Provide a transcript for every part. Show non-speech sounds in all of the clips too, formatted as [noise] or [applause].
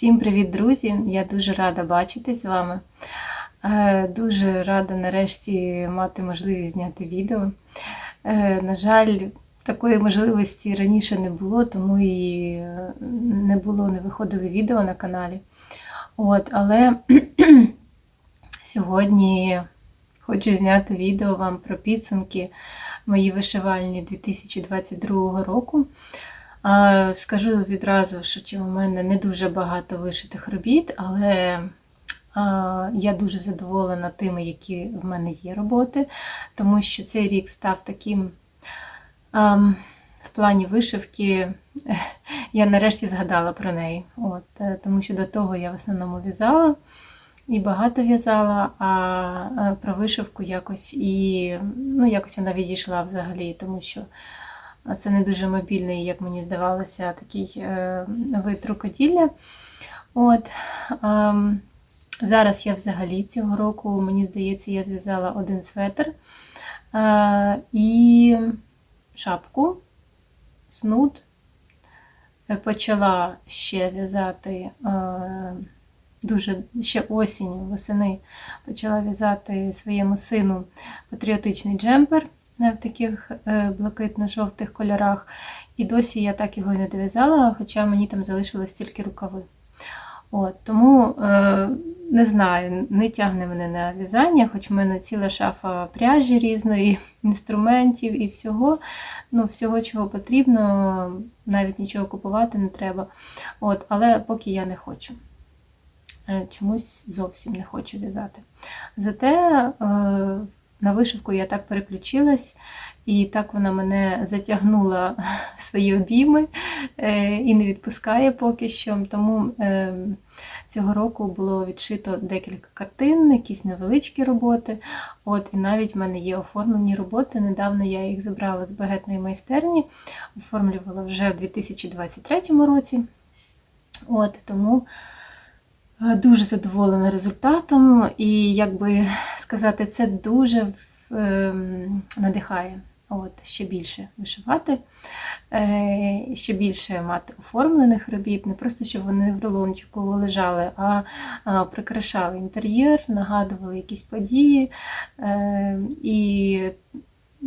Всім привіт, друзі! Я дуже рада бачитись з вами. Е, Дуже рада нарешті мати можливість зняти відео. Е, На жаль, такої можливості раніше не було, тому і е, не було, не виходили відео на каналі. От, але [clears throat] сьогодні хочу зняти відео вам про підсумки мої вишивальні 2022 року. А, Скажу відразу, що у мене не дуже багато вишитих робіт, але а, я дуже задоволена тими, які в мене є роботи, тому що цей рік став таким а, в плані вишивки. [laughs] Я нарешті згадала про неї. От, е, Тому що до того я в основному в'язала і багато в'язала, а про вишивку якось і ну, якось вона відійшла взагалі, тому що це не дуже мобільний, як мені здавалося, такий е, вид рукоділля. От, е, зараз я взагалі цього року, мені здається, я зв'язала один светр е, і шапку, снуд. Почала ще в'язати е, дуже ще осінню, восени, почала в'язати своєму сину патріотичний джемпер в таких е, блакитно-жовтих кольорах. І досі я так його і не дов'язала, хоча мені там залишилось тільки рукави. От, Тому е, не знаю, не тягне мене на в'язання, хоч в мене ціла шафа пряжі різної, [laughs] інструментів і всього. Ну, Всього, чого потрібно, навіть нічого купувати не треба. От, Але поки я не хочу. Е, чомусь зовсім не хочу в'язати. Зате на вишивку я так переключилась, і так вона мене затягнула [laughs] свої обійми е, і не відпускає поки що. Тому е, цього року було відшито декілька картин, якісь невеличкі роботи. От, І навіть в мене є оформлені роботи. Недавно я їх забрала з багетної майстерні, оформлювала вже в 2023 році. От, Тому дуже задоволена результатом, і як би сказати, це дуже ем, надихає От, ще більше вишивати, е, ще більше мати оформлених робіт, не просто щоб вони в рулончику лежали, а прикрашали інтер'єр, нагадували якісь події е, і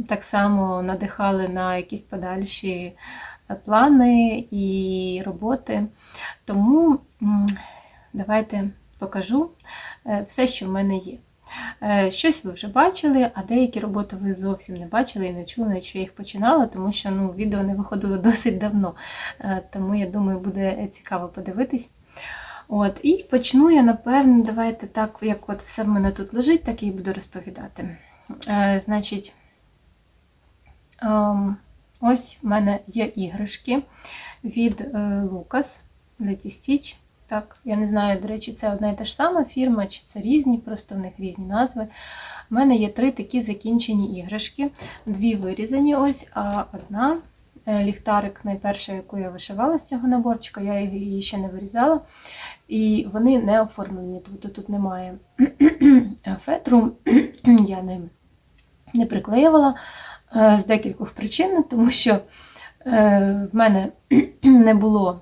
так само надихали на якісь подальші плани і роботи. Тому давайте покажу е, все, що в мене є. Е, щось ви вже бачили, а деякі роботи ви зовсім не бачили і не чули, що я їх починала, тому що ну, відео не виходило [laughs] досить давно. Е, тому, я думаю, буде цікаво подивитись. От, І почну я, напевно, давайте так, як от все в мене тут лежить, так і буду розповідати. Значить, е, ось в мене є іграшки від Letty Stitch. Так, Я не знаю, до речі, це одна і та ж сама фірма, чи це різні, просто в них різні назви. У мене є три такі закінчені іграшки. Дві вирізані, ось, а одна е, ліхтарик, найперша, яку я вишивала з цього наборчика, я її ще не вирізала. І вони не оформлені, тобто тут немає [clears throat] фетру, [clears throat] я не, не приклеювала е, з декількох причин, тому що е, в мене [clears throat] не було.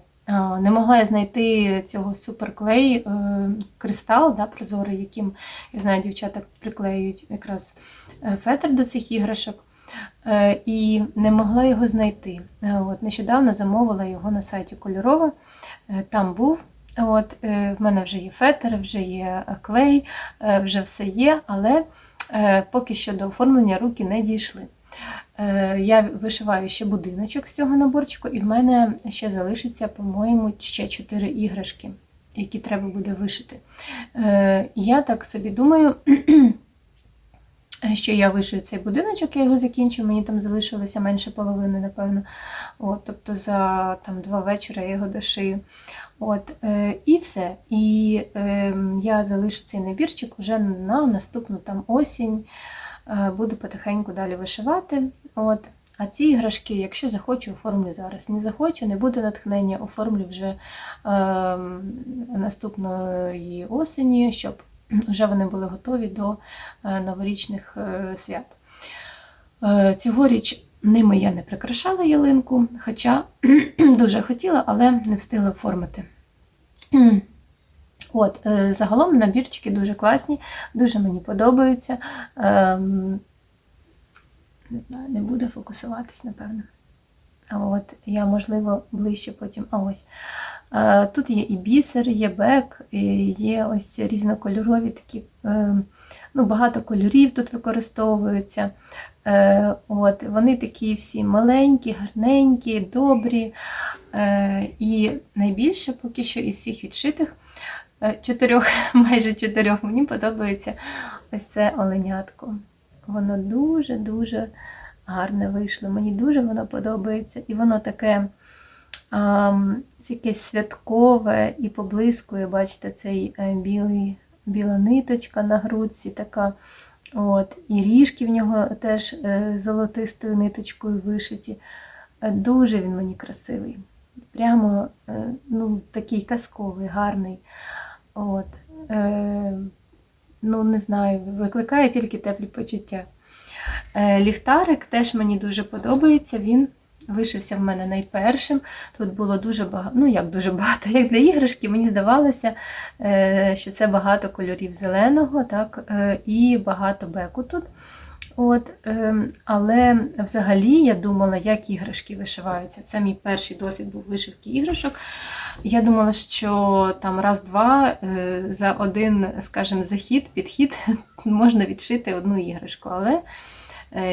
Не могла я знайти цього суперклей е, кристал да, прозорий, яким, я знаю, дівчата приклеюють якраз е, фетр до цих іграшок. Е, і не могла його знайти. От, Нещодавно замовила його на сайті Кольорова. Там був. От, В мене вже є фетр, вже є клей, вже все є, але поки що до оформлення руки не дійшли. Е, я вишиваю ще будиночок з цього наборчику, і в мене ще залишиться, по-моєму, ще 4 іграшки, які треба буде вишити. Е, я так собі думаю, [clears throat] що я вишию цей будиночок, я його закінчу, мені там залишилося менше половини, напевно. От, Тобто за там, два вечора я його дошию. От, е, І все. І е, я залишу цей набірчик вже на наступну там осінь. Е, буду потихеньку далі вишивати. От. А ці іграшки, якщо захочу, оформлю зараз. Не захочу, не буде натхнення, оформлю вже е, наступної осені, щоб вже вони були готові до е, новорічних е, свят. Е, Цьогоріч ними я не прикрашала ялинку, хоча [clears throat] дуже хотіла, але не встигла оформити. От, е, загалом набірчики дуже класні, дуже мені подобаються. Ем, не знаю, не буде фокусуватись, напевно. От, я, можливо, ближче потім. А ось. Е, Тут є і бісер, є бек, є ось різнокольорові такі, е, ну, багато кольорів тут використовуються. От, вони такі всі маленькі, гарненькі, добрі. І найбільше поки що із всіх відшитих чотирьох, [laughs] майже чотирьох, мені подобається ось це оленятко. Воно дуже-дуже гарне вийшло. Мені дуже воно подобається. І воно таке ам, якесь святкове і поблискує, бачите, цей е, білий, біла ниточка на грудці така. От, І ріжки в нього теж е, золотистою ниточкою вишиті. Е, Дуже він мені красивий. Прямо е, ну, такий казковий, гарний. От. Е, ну, не знаю, викликає тільки теплі почуття. Е, Ліхтарик теж мені дуже подобається. Він вишився в мене найпершим. Тут було дуже багато, ну як дуже багато, як для іграшки, мені здавалося, е, що це багато кольорів зеленого, так, е, і багато беку тут. От, е, але взагалі я думала, як іграшки вишиваються. Це мій перший досвід був вишивки іграшок. Я думала, що там раз-два е, за один, скажімо, захід, підхід [laughs] можна відшити одну іграшку. Але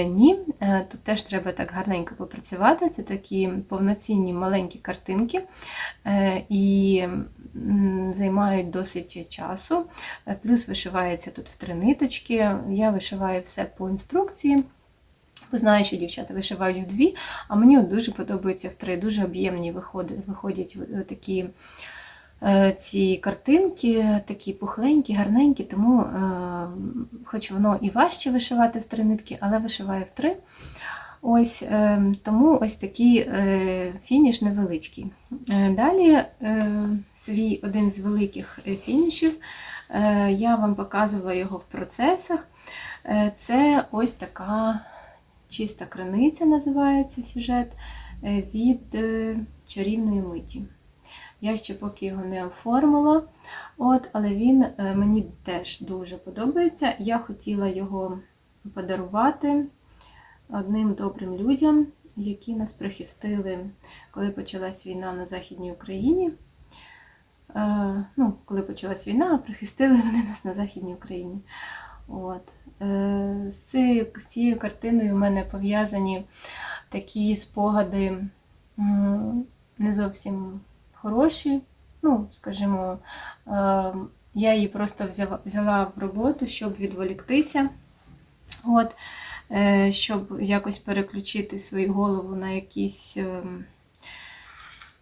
ні, е, тут теж треба так гарненько попрацювати. Це такі повноцінні маленькі картинки е, і займають досить часу. Е, Плюс вишивається тут в три ниточки. Я вишиваю все по інструкції. Бо знаю, що дівчата вишивають в дві, а мені дуже подобається в три. Дуже об'ємні виходять, е, такі е, ці картинки, такі пухленькі, гарненькі, тому, е, хоч воно і важче вишивати в три нитки, але вишиваю в три. Ось, е, тому ось такий е, фініш невеличкий. Е, Далі е, свій один з великих е, фінішів. Е, Я вам показувала його в процесах. Е, Це ось така чиста краниця називається сюжет е, від е, чарівної миті. Я ще поки його не оформила, от, але він е, мені теж дуже подобається. Я хотіла його подарувати одним добрим людям, які нас прихистили, коли почалась війна на Західній Україні. Е, ну, коли почалась війна, прихистили [laughs] вони нас на Західній Україні. От. Е, З цією, з цією картиною в мене пов'язані такі спогади не зовсім хороші. Ну, скажімо, е, я її просто взяла, в роботу, щоб відволіктися. От, е, щоб якось переключити свою голову на якісь ем,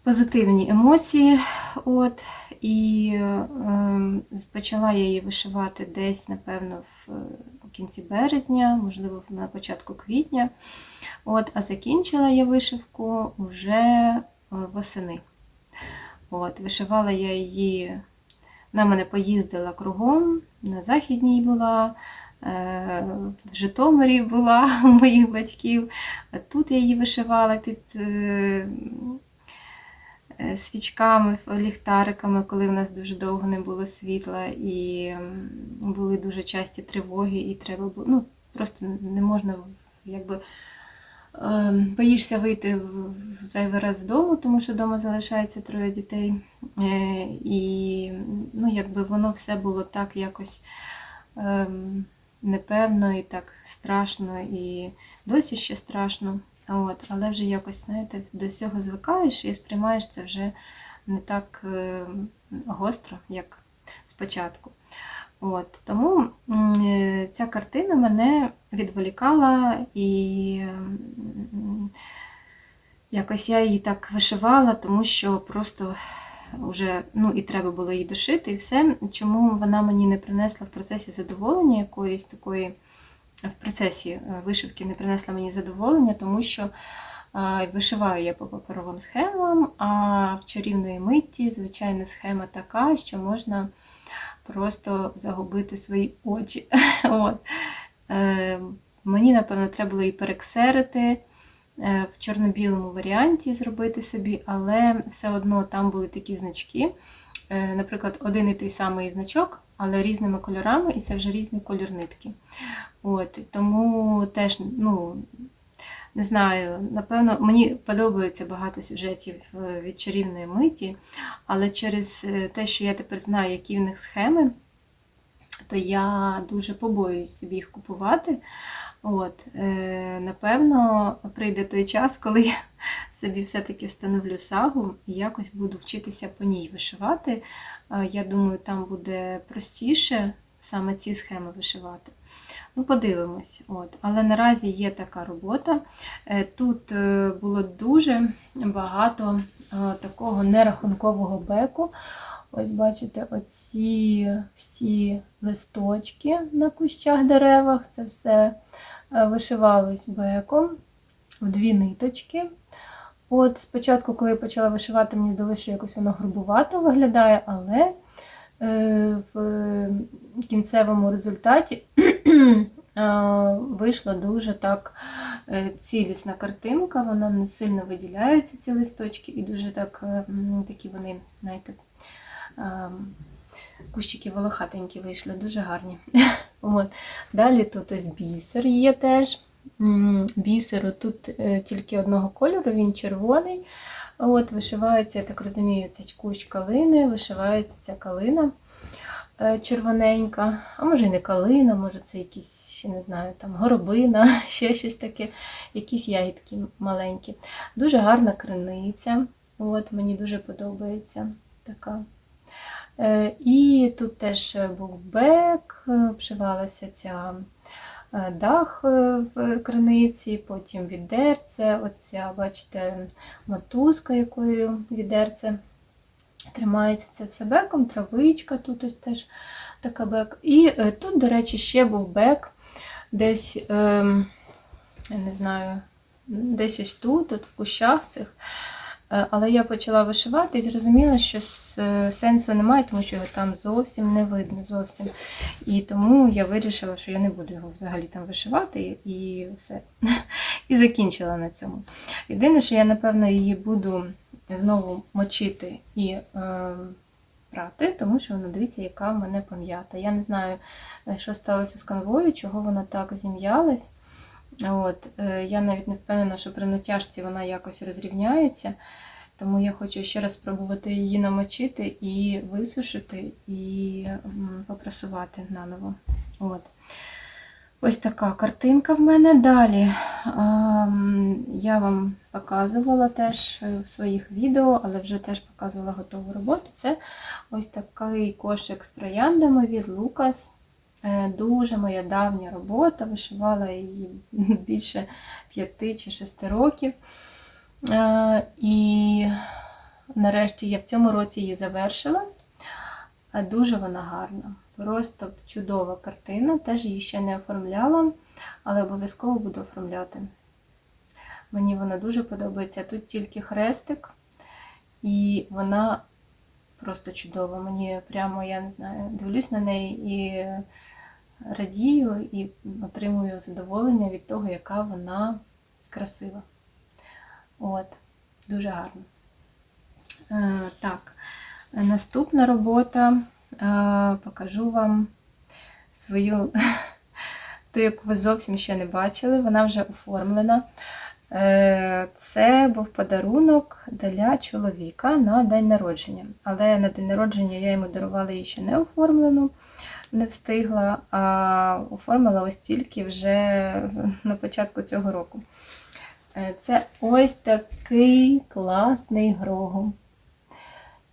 позитивні емоції. От, і ем, почала я її вишивати десь, напевно, в е, кінці березня, можливо, на початку квітня. От, а закінчила я вишивку вже е, восени. От, вишивала я її, вона мене поїздила кругом, на Західній була. е, В Житомирі була [laughs] у моїх батьків. Тут я її вишивала під е, е, свічками, ліхтариками, коли в нас дуже довго не було світла, і були дуже часті тривоги, і треба було. Ну, просто не можна якби. Ем, Боїшся вийти зайвий раз з дому, тому що вдома залишається троє дітей. Е, І ну, якби воно все було так якось ем, непевно і так страшно, і досі ще страшно. От, але вже якось, знаєте, до цього звикаєш і сприймаєш це вже не так е, гостро, як спочатку. От, тому е, ця картина мене відволікала і якось я її так вишивала, тому що просто вже ну, і треба було її дошити, і все. Чому вона мені не принесла в процесі задоволення якоїсь такої в процесі е, вишивки не принесла мені задоволення, тому що е, вишиваю я по паперовим схемам, а в чарівної митті звичайна схема така, що можна просто загубити свої очі. [laughs] От. Е, Мені, напевно, треба було її перексерити е, в чорно-білому варіанті зробити собі, але все одно там були такі значки. е, наприклад, один і той самий значок, але різними кольорами, і це вже різний колір нитки. От, тому теж, ну, не знаю, напевно, мені подобається багато сюжетів е, від чарівної миті, але через е, те, що я тепер знаю, які в них схеми, то я дуже побоююсь собі їх купувати. От, е, Напевно, прийде той час, коли я [laughs] собі все-таки встановлю сагу і якось буду вчитися по ній вишивати. Я думаю, там буде простіше саме ці схеми вишивати. Ну, подивимось. От. Але наразі є така робота. Е, Тут е, було дуже багато е, такого нерахункового беку. Ось бачите, оці всі листочки на кущах деревах, це все вишивалось беком в дві ниточки. От Спочатку, коли я почала вишивати, мені здалося, що якось воно грубувато виглядає, але е, в кінцевому результаті [clears throat] е, вийшла дуже так е, цілісна картинка, вона не сильно виділяються ці листочки, і дуже так е, такі вони, знаєте, кущики волохатенькі вийшли, дуже гарні. [laughs] От. Далі тут ось бісер є теж. Бісеру тут тільки одного кольору, він червоний. От, Вишивається, я так розумію, це кущ калини, вишивається ця калина червоненька, а може і не калина, може це якісь, не знаю, там горобина, [laughs] ще щось таке, якісь ягідки маленькі. Дуже гарна криниця. От, Мені дуже подобається така. Е, І тут теж був бек, е, обшивалася ця е, дах е, в криниці, потім відерце, оця, бачите, мотузка, якою відерце тримається це все беком, травичка, тут ось теж така бек. І е, тут, до речі, ще був бек десь, ем, я не знаю, десь ось тут, от в кущах цих. Е, Але я почала вишивати і зрозуміла, що е, сенсу немає, тому що його там зовсім не видно. зовсім. І тому я вирішила, що я не буду його взагалі там вишивати і все. [laughs] І закінчила на цьому. Єдине, що я, напевно, її буду знову мочити і е, прати, тому що вона дивіться, яка в мене пам'ята. Я не знаю, е, що сталося з канвою, чого вона так зім'ялась. От, е, я навіть не впевнена, що при натяжці вона якось розрівняється. Тому я хочу ще раз спробувати її намочити і висушити, і попрасувати наново. От. Ось така картинка в мене. Далі ем, я вам показувала теж в своїх відео, але вже теж показувала готову роботу. Це ось такий кошик з трояндами від Лукас. Е, Дуже моя давня робота, вишивала її [laughs] більше 5 чи 6 років. Е, І нарешті я в цьому році її завершила. Е, Дуже вона гарна. Просто чудова картина. Теж її ще не оформляла, але обов'язково буду оформляти. Мені вона дуже подобається. Тут тільки хрестик, і вона просто чудова. Мені прямо, я не знаю, дивлюсь на неї і радію, і отримую задоволення від того, яка вона красива. От, дуже гарно. Е, так, наступна робота. Е, покажу вам свою, [laughs] ту, яку ви зовсім ще не бачили, вона вже оформлена. Е, Це був подарунок для чоловіка на день народження. Але на день народження я йому дарувала її ще не оформлену, не встигла, а оформила ось тільки вже на початку цього року. Е, Це ось такий класний грогу.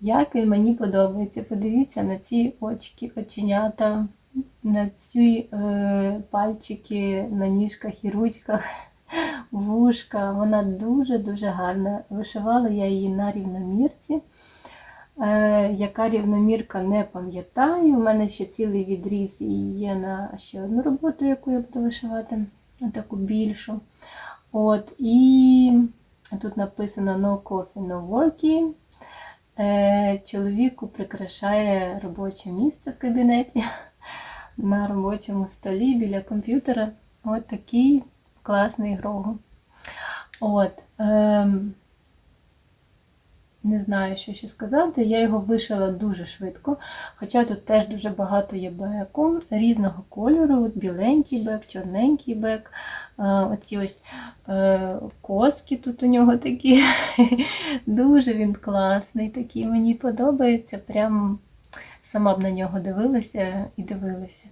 Як він мені подобається. Подивіться на ці очки, оченята, на ці е, пальчики на ніжках і ручках, [laughs] вушка. Вона дуже-дуже гарна. Вишивала я її на рівномірці. Е, яка рівномірка не пам'ятаю. У мене ще цілий відріз і є на ще одну роботу, яку я буду вишивати, таку більшу. От, і тут написано No coffee, no working. Е, Чоловіку прикрашає робоче місце в кабінеті [laughs] на робочому столі біля комп'ютера. От такий класний. От, ем, не знаю, що ще сказати. Я його вишила дуже швидко, хоча тут теж дуже багато є беку різного кольору, біленький бек, чорненький бек. Е, Оці ось е, коски тут у нього такі. [laughs] Дуже він класний, такий мені подобається. Прям сама б на нього дивилася і дивилася.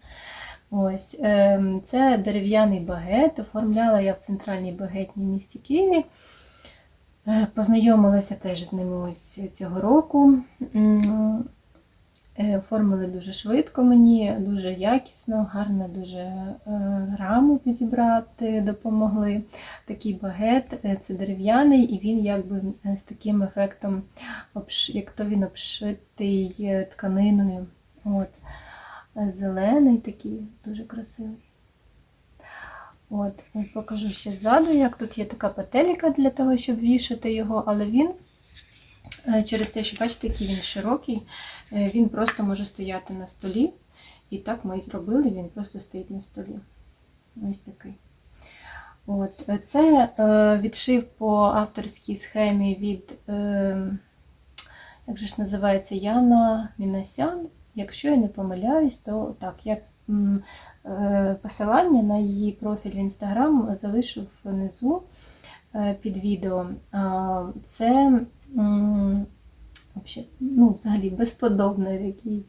Ось, ем, це дерев'яний багет. Оформляла я в центральній багетній місті Києві. Е, Познайомилася теж з ними ось цього року. Е, Оформили дуже швидко мені, дуже якісно, гарно дуже е, раму підібрати допомогли. Такий багет, це дерев'яний, і він якби з таким ефектом, як то він обшитий тканиною. От. Зелений такий, дуже красивий. От, покажу ще ззаду, як тут є така петелька для того, щоб вішати його, але він е, через те, що бачите, який він широкий, е, він просто може стояти на столі. І так ми і зробили, він просто стоїть на столі. Ось такий. От. е, Це е, відшив по авторській схемі від, е, як же ж називається, Яна Мінасян. Якщо я не помиляюсь, то так, я посилання на її профіль в інстаграм залишу внизу е, під відео. Це ну, взагалі безподобний такий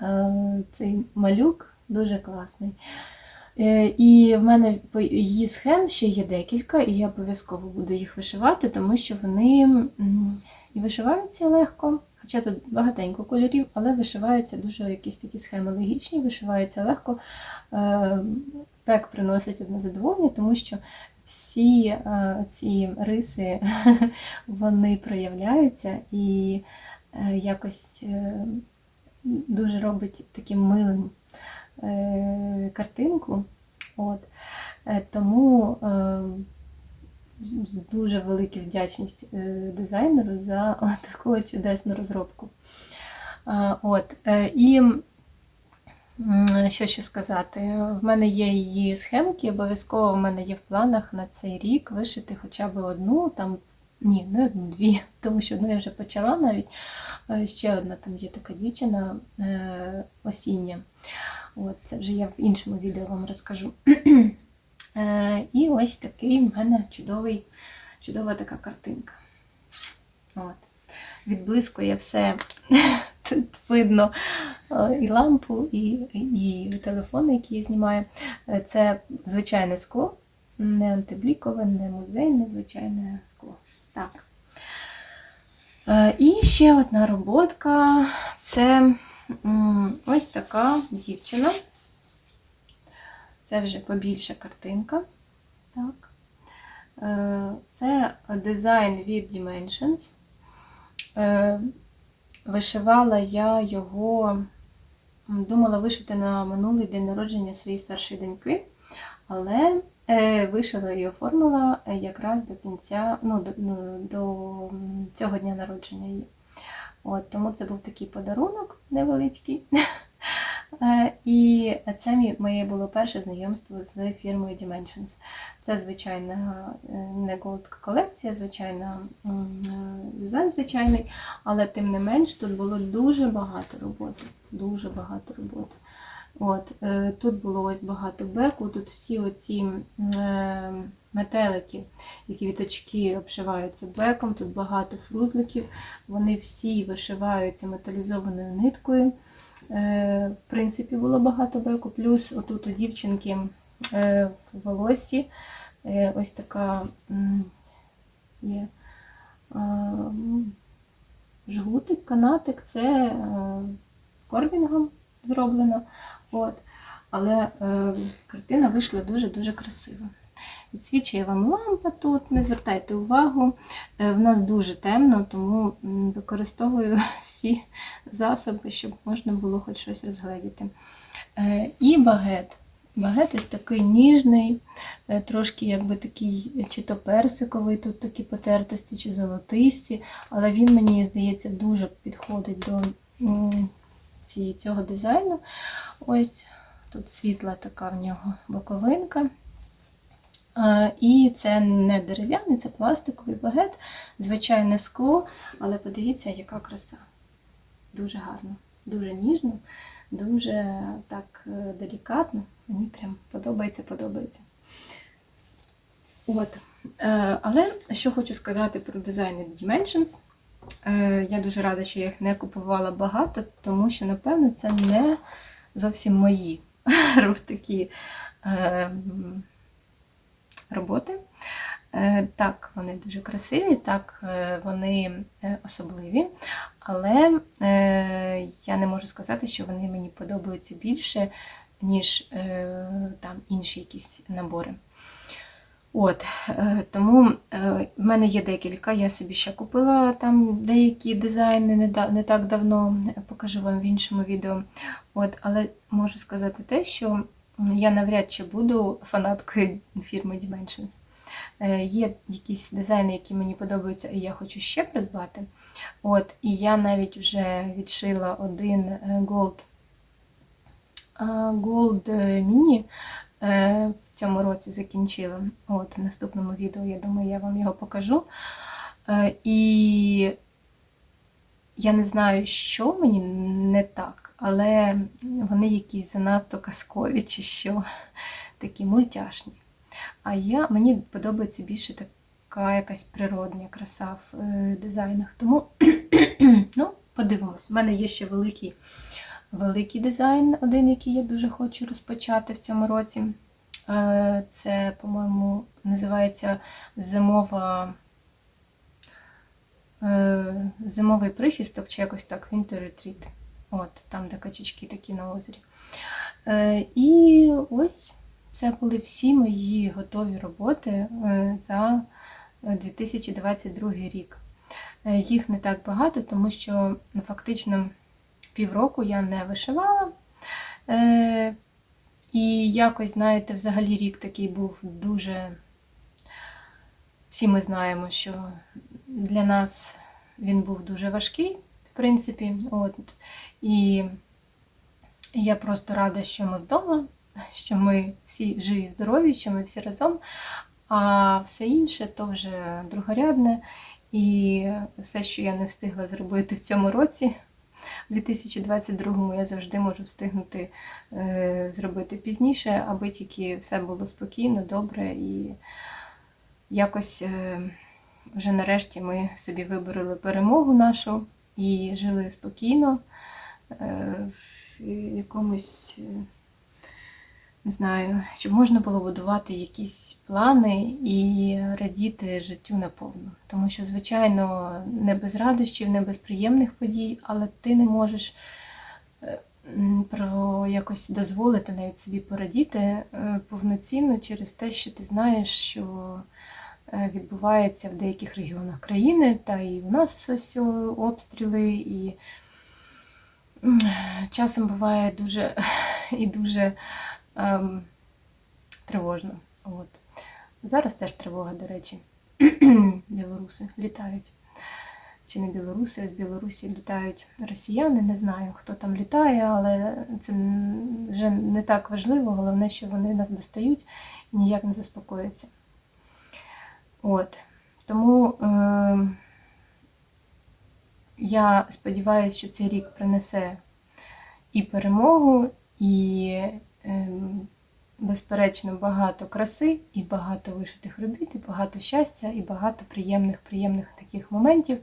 е, цей малюк, дуже класний. Е, І в мене її схем ще є декілька, і я обов'язково буду їх вишивати, тому що вони і вишиваються легко, хоча тут багатенько кольорів, але вишиваються дуже якісь такі схеми логічні, вишиваються легко. Е, Пек приносить одне задоволення, тому що всі е, ці риси [laughs] вони проявляються і е, якось дуже робить таким милим картинку. От. Тому дуже велика вдячність е, дизайнеру за таку чудесну розробку. От. е, І що ще сказати? В мене є її схемки, обов'язково в мене є в планах на цей рік вишити хоча б одну, там, ні, не одну, дві, [laughs] тому що одну я вже почала навіть. Е, Ще одна там є така дівчина осіння. От, це вже я в іншому відео вам розкажу. [clears throat] Е, І ось такий в мене чудовий, чудова така картинка. От. Відблискує все. [laughs] Тут видно е, і лампу, і, і телефон, який я знімаю. Е, Це звичайне скло, не антиблікове, не музейне, звичайне скло. Так. І ще одна роботка це ось така дівчина. Це вже побільша картинка. Так. Е, Це дизайн від Dimensions. Е, Вишивала я його, думала вишити на минулий день народження своєї старшої доньки, але е, вишила і оформила якраз до кінця, ну, до, ну, до цього дня народження її. От, тому це був такий подарунок невеличкий. [laughs] Е, І це моє було перше знайомство з фірмою Dimensions. Це звичайна е, не Gold колекція, звичайна е, дизайн звичайний, але тим не менш тут було дуже багато роботи. Дуже багато роботи. От, тут було ось багато беку, тут всі оці метелики, які віточки обшиваються беком, тут багато фрузликів, вони всі вишиваються металізованою ниткою. Е, В принципі, було багато беку. Плюс отут у дівчинки е, в волосі е, ось така є жгутик, канатик, це кордінгом зроблено. От. Але картина вийшла дуже-дуже красива. Відсвічує вам лампа тут, не звертайте увагу. Е, В нас дуже темно, тому використовую [laughs] всі засоби, щоб можна було хоч щось розгледіти. Е, І багет. Багет ось такий ніжний, е, трошки якби такий чи то персиковий, тут такі потертості, чи золотисті, але він, мені здається, дуже підходить до цього дизайну. Ось тут світла така в нього боковинка. І це не дерев'яний, це пластиковий багет, звичайне скло, але подивіться, яка краса. Дуже гарно, дуже ніжно, дуже так е, делікатно. Мені прям подобається, подобається. От. Е, Але що хочу сказати про дизайн Dimensions. Е, Я дуже рада, що я їх не купувала багато, тому що, напевно, це не зовсім мої [laughs] такі роботи. Е, Так, вони дуже красиві, так, е, вони е, особливі, але я не можу сказати, що вони мені подобаються більше, ніж там інші якісь набори. От, тому в мене є декілька. Я собі ще купила там деякі дизайни не так давно, покажу вам в іншому відео. От, але можу сказати те, що я навряд чи буду фанаткою фірми Dimensions. Е, Є якісь дизайни, які мені подобаються, і я хочу ще придбати. От, і я навіть вже відшила один е, Gold, Gold Mini е, в цьому році закінчила. От, в наступному відео, я думаю, я вам його покажу. І я не знаю, що мені не так, але вони якісь занадто казкові чи що, такі мультяшні. А я, мені подобається більше така якась природня краса в е, дизайнах. Тому [clears throat] ну, подивимось. У мене є ще великий, великий дизайн, один, який я дуже хочу розпочати в цьому році. Е, Це, по-моєму, називається зимова. е, Зимовий прихисток, чи якось так, Winter Retreat. От, там, де качечки такі на озері. Е, І ось це були всі мої готові роботи е, за 2022 рік. Е, Їх не так багато, тому що фактично півроку я не вишивала. Е, І якось, знаєте, взагалі рік такий був дуже. Всі ми знаємо, що для нас він був дуже важкий, принципі. От. І я просто рада, що ми вдома, що ми всі живі, здорові, що ми всі разом, а все інше то вже другорядне. І все, що я не встигла зробити в цьому році, в 2022-му я завжди можу встигнути е, зробити пізніше, аби тільки все було спокійно, добре і якось е, вже нарешті ми собі вибороли перемогу нашу і жили спокійно е, в якомусь. е, не знаю, щоб можна було будувати якісь плани і радіти життю наповну. Тому що, звичайно, не без радощів, не без приємних подій, але ти не можеш е, про якось дозволити навіть собі порадіти повноцінно через те, що ти знаєш, що відбувається в деяких регіонах країни, та і в нас ось обстріли, і часом буває дуже [laughs] і дуже ем, тривожно. От. Зараз теж тривога, до речі. [clears throat] Білоруси літають. Чи не білоруси, з Білорусі літають росіяни. Не знаю, хто там літає, але це вже не так важливо. Головне, що вони нас достають і ніяк не заспокояться. От. Тому е, я сподіваюся, що цей рік принесе і перемогу, і ем, безперечно, багато краси, і багато вишитих робіт, і багато щастя, і багато приємних, приємних таких моментів.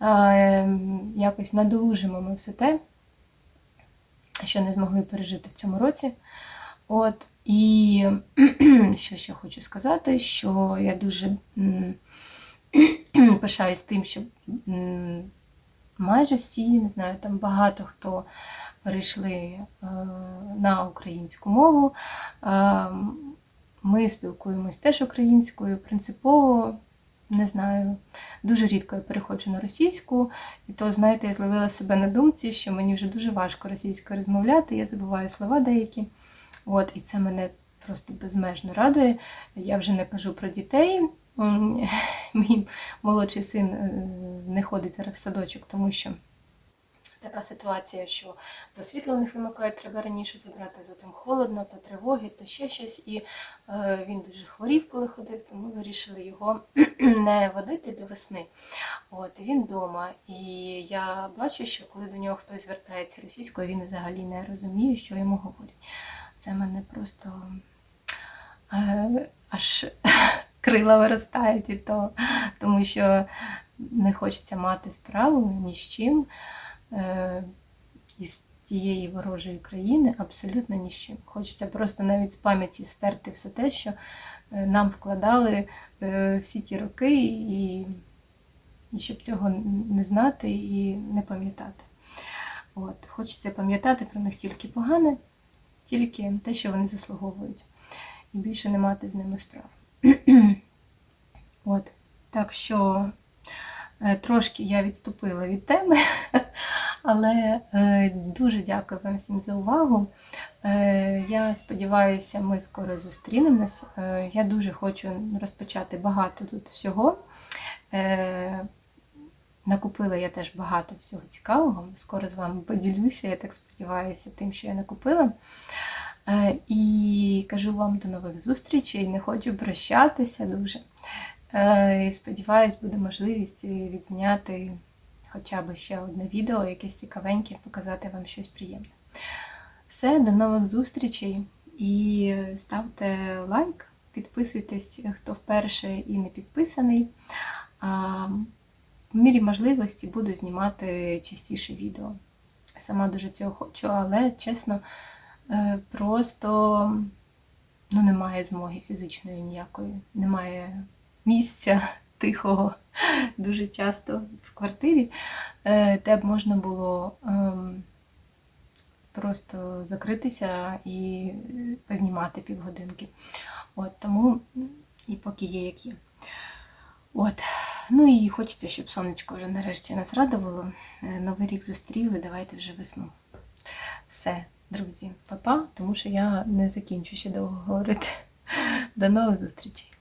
Ем, Якось надолужимо ми все те, що не змогли пережити в цьому році. От, і [clears throat] що ще хочу сказати, що я дуже [clears throat] пишаюсь тим, що майже всі, не знаю, там багато хто перейшли е, на українську мову. Е, Ми спілкуємось теж українською, принципово, не знаю, дуже рідко я переходжу на російську, і то, знаєте, я зловила себе на думці, що мені вже дуже важко російською розмовляти, я забуваю слова деякі. От, і це мене просто безмежно радує. Я вже не кажу про дітей. [laughs] Мій молодший син е, не ходить зараз в садочок, тому що така ситуація, що то світло в них вимикають, треба раніше забрати, то там холодно, то тривоги, то ще щось. І е, він дуже хворів, коли ходив, тому вирішили його [clears throat] не водити до весни. От, він вдома. І я бачу, що коли до нього хтось звертається російською, він взагалі не розуміє, що йому говорять. Це мене просто е, аж [laughs] крила виростають від того, тому що не хочеться мати справу ні з чим е, із тієї ворожої країни, абсолютно ні з чим. Хочеться просто навіть з пам'яті стерти все те, що е, нам вкладали всі ті роки, і, і щоб цього не знати і не пам'ятати. От, Хочеться пам'ятати про них тільки погане, тільки те, що вони заслуговують, і більше не мати з ними справ. От. Так що е, трошки я відступила від теми, [laughs] але е, дуже дякую вам всім за увагу. Е, Я сподіваюся, ми скоро зустрінемось. Я дуже хочу розпочати багато тут всього. Накупила я теж багато всього цікавого. Скоро з вами поділюся, я так сподіваюся, тим, що я накупила. Е, І кажу вам до нових зустрічей. Не хочу прощатися дуже. Е, І сподіваюсь, буде можливість відзняти хоча б ще одне відео, якесь цікавеньке, показати вам щось приємне. Все, до нових зустрічей і ставте лайк, підписуйтесь, хто вперше і не підписаний. В мірі можливості буду знімати частіше відео. Сама дуже цього хочу, але чесно, е, просто ну, немає змоги фізичної ніякої, немає місця [laughs] тихого [laughs] дуже часто в квартирі, е, де б можна було ем, просто закритися і познімати півгодинки. От, тому і поки є, як є. От. Ну і хочеться, щоб сонечко вже нарешті нас радувало. Е, Новий рік зустріли, давайте вже весну. Все, друзі, па-па, тому що я не закінчу ще довго говорити. До нових зустрічей!